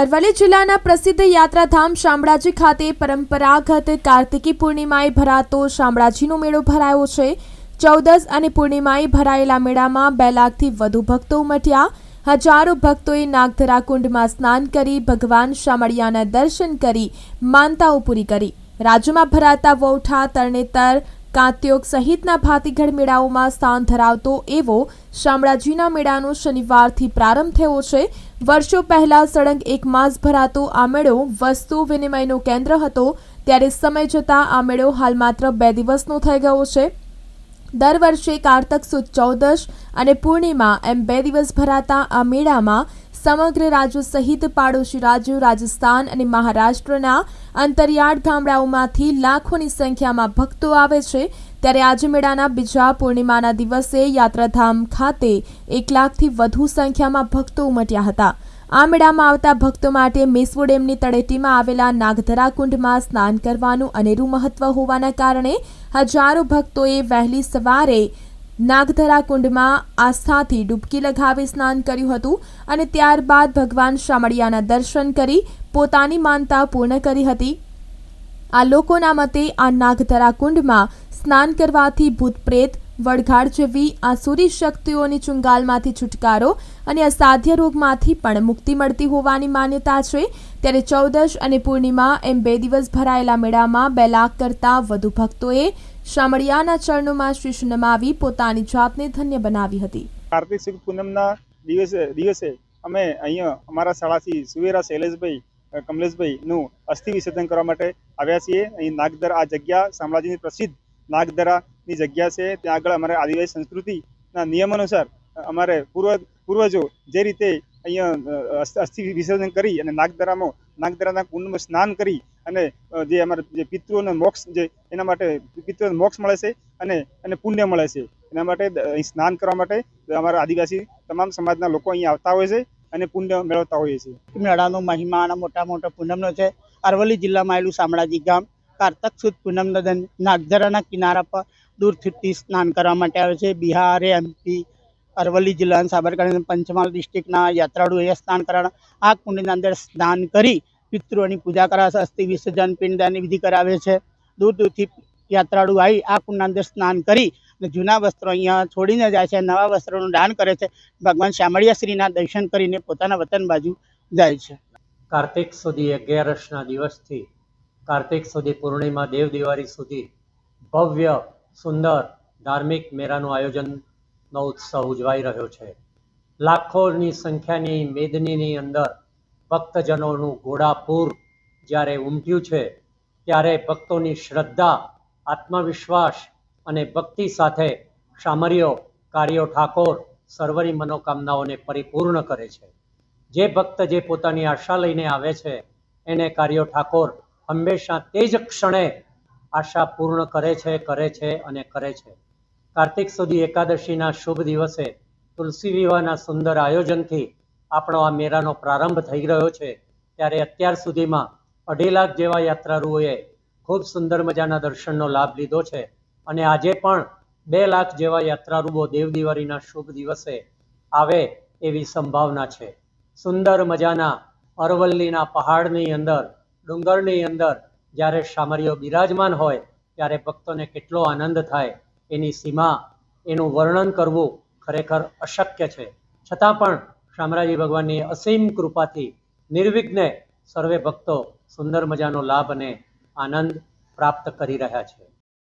અરવલ્લી જિલ્લાના પ્રસિદ્ધ યાત્રાધામ શામળાજી ખાતે પરંપરાગત કાર્તિકી પૂર્ણિમાએ ભરાતો શામળાજીનો મેળો ભરાયો છે. ચૌદસ અને પૂર્ણિમાએ ભરાયેલા મેળામાં બે લાખથી વધુ ભક્તો ઉમટ્યા. હજારો ભક્તોએ નાગધરા કુંડમાં સ્નાન કરી ભગવાન શામળિયાના દર્શન કરી માનતાઓ પૂરી કરી. રાજ્યમાં ભરાતા વૌઠા, તરણેતર કાત્યોક સહિતના ભાતીગઢ મેળાઓમાં સ્થાન ધરાવતો એવો શામળાજીના મેળાનો શનિવારથી પ્રારંભ થયો છે. વર્ષો પહેલા સળંગ એક માસ ભરાતો આ મેળો વસ્તુ વિનિમયનું કેન્દ્ર હતો. ત્યારે સમય જતાં આ મેળો હાલ માત્ર બે દિવસનો થઈ ગયો છે. દર વર્ષે કારતક સુદ ચૌદશ અને પૂર્ણિમા એમ બે દિવસ ભરાતા આ મેળામાં સમગ્ર રાજ્યો સહિત પાડોશી રાજ્યો, રાજસ્થાન અને મહારાષ્ટ્રના અંતરિયાળ ગામડાઓમાંથી લાખોની સંખ્યામાં ભક્તો આવે છે. ત્યારે આજે મેળાના બીજા પૂર્ણિમાના દિવસે યાત્રાધામ ખાતે એક લાખથી વધુ સંખ્યામાં ભક્તો ઉમટ્યા હતા. આ મેળામાં આવતા ભક્તો માટે મેસવો ડેમની તળેટીમાં આવેલા નાગધરા કુંડમાં સ્નાન કરવાનું અનેરું મહત્વ હોવાના કારણે હજારો ભક્તોએ વહેલી સવારે નાગધરા કુંડમાં આસ્થાથી ડૂબકી લગાવી સ્નાન કર્યું હતું અને ત્યારબાદ ભગવાન શામળિયાના દર્શન કરી પોતાની માનતા પૂર્ણ કરી હતી. આ લોકોના મતે આ નાગધરા કુંડમાં સ્નાન કરવાથી ભૂત પ્રેત વડઘાડ જેવી આસુરી શક્તિઓની ચુંગાલમાંથી છુટકારો અને અસાધ્ય રોગમાંથી પણ મુક્તિ મળતી હોવાની માન્યતા છે. ત્યારે ચૌદશ અને પૂર્ણિમા એમ બે દિવસ ભરાયેલા મેળામાં બે લાખ કરતાં વધુ ભક્તોએ શામળિયાના ચરણોમાં શીશ નમાવી પોતાની જાતને ધન્ય બનાવી હતી. કાર્તિક સુદ પૂનમના દિવસે દિવસે અમે અહીંયા અમારા શાળાથી સુવેરા શૈલેષભાઈ કમલેશભાઈનું અસ્થિ વિસર્જન કરવા માટે આવ્યા છીએ. અહીં નાગદર, આ જગ્યા શામળાજીની પ્રસિદ્ધ નાગદરાની જગ્યા છે, ત્યાં આગળ અમારે આદિવાસી સંસ્કૃતિના નિયમ અનુસાર અમારે પૂર્વ, પૂર્વજો જે રીતે અહીંયા અસ્થિ વિસર્જન કરી અને નાગદરામાં નાગદરાના કુંડમાં સ્નાન કરી અને જે અમારા જે પિતૃઓને મોક્ષ, જે એના માટે પિતૃઓને મોક્ષ મળે છે અને અને પુણ્ય મળે છે. એના માટે અહીં સ્નાન કરવા માટે અમારા આદિવાસી તમામ સમાજના લોકો અહીં આવતા હોય છે અને પુણ્ય મેળવતા હોઈએ છીએ. મેળાનો મહિમા અને મોટા મોટા પૂનમનો છે. અરવલ્લી જિલ્લામાં આવેલું શામળાજી ગામ, કારતક સુદ પૂનમના નાગધરાના કિનારા પર દૂરથી સ્નાન કરવા માટે આવે છે. બિહાર એમપી અરવલ્લી જિલ્લાના સાબરકાંઠા પંચમહાલ ડિસ્ટ્રિક્ટના યાત્રાળુ અહીંયા સ્નાન કરવાના આ કુંડની અંદર સ્નાન કરી પિતૃઓની પૂજા કરાવે અસ્થિ વિસર્જન પિંડદાનની વિધિ કરાવે છે. દૂર દૂરથી યાત્રાળુ આવી આ કુંડના અંદર સ્નાન કરી અને જૂના વસ્ત્રો અહીંયા છોડીને જાય છે નવા વસ્ત્રોનું દાન કરે છે. ભગવાન શામળિયા શ્રીના દર્શન કરીને પોતાના વતન બાજુ જાય છે. કાર્તિક સુધી અગિયારસના દિવસથી કાર્તિક સુધી પૂર્ણિમા દેવ દિવાળી સુધી ભવ્ય સુંદર ધાર્મિક મેળાનું આયોજનનો ઉત્સવ ઉજવાઈ રહ્યો છે. લાખોની સંખ્યાની મેદનીની અંદર ભક્તજનોનું ઘોડાપૂર જ્યારે ઉમટ્યું છે, ત્યારે ભક્તોની શ્રદ્ધા, આત્મવિશ્વાસ અને ભક્તિ સાથે શામરીઓ કાર્યો ઠાકોર સર્વની મનોકામનાઓને પરિપૂર્ણ કરે છે. જે ભક્ત જે પોતાની આશા લઈને આવે છે, એને કાર્યો ઠાકોર હંમેશા તે જ ક્ષણે આશા પૂર્ણ કરે છે કરે છે અને કરે છે. કાર્તિક સુધી એકાદશીના શુભ દિવસે તુલસી વિવાહના સુંદર આયોજનથી આપણો આ મેળાનો પ્રારંભ થઈ રહ્યો છે. ત્યારે અત્યાર સુધીમાં અઢી લાખ જેવા યાત્રાળુઓએ ખૂબ સુંદર મજાના દર્શનનો લાભ લીધો છે. અને આજે પણ બે લાખ જેવા યાત્રાળુઓ દેવ દિવાળીના શુભ દિવસે આવે એવી સંભાવના છે. સુંદર મજાના અરવલ્લીના પહાડની અંદર, ડુંગરની અંદર જ્યારે શામળીઓ બિરાજમાન હોય, ત્યારે ભક્તોને કેટલો આનંદ થાય, એની સીમા, એનું વર્ણન કરવું ખરેખર અશક્ય છે. છતાં પણ શામરાજી ભગવાનની અસીમ કૃપાથી નિર્વિઘ્ને સર્વે ભક્તો સુંદર મજાનો લાભ અને આનંદ પ્રાપ્ત કરી રહ્યા છે.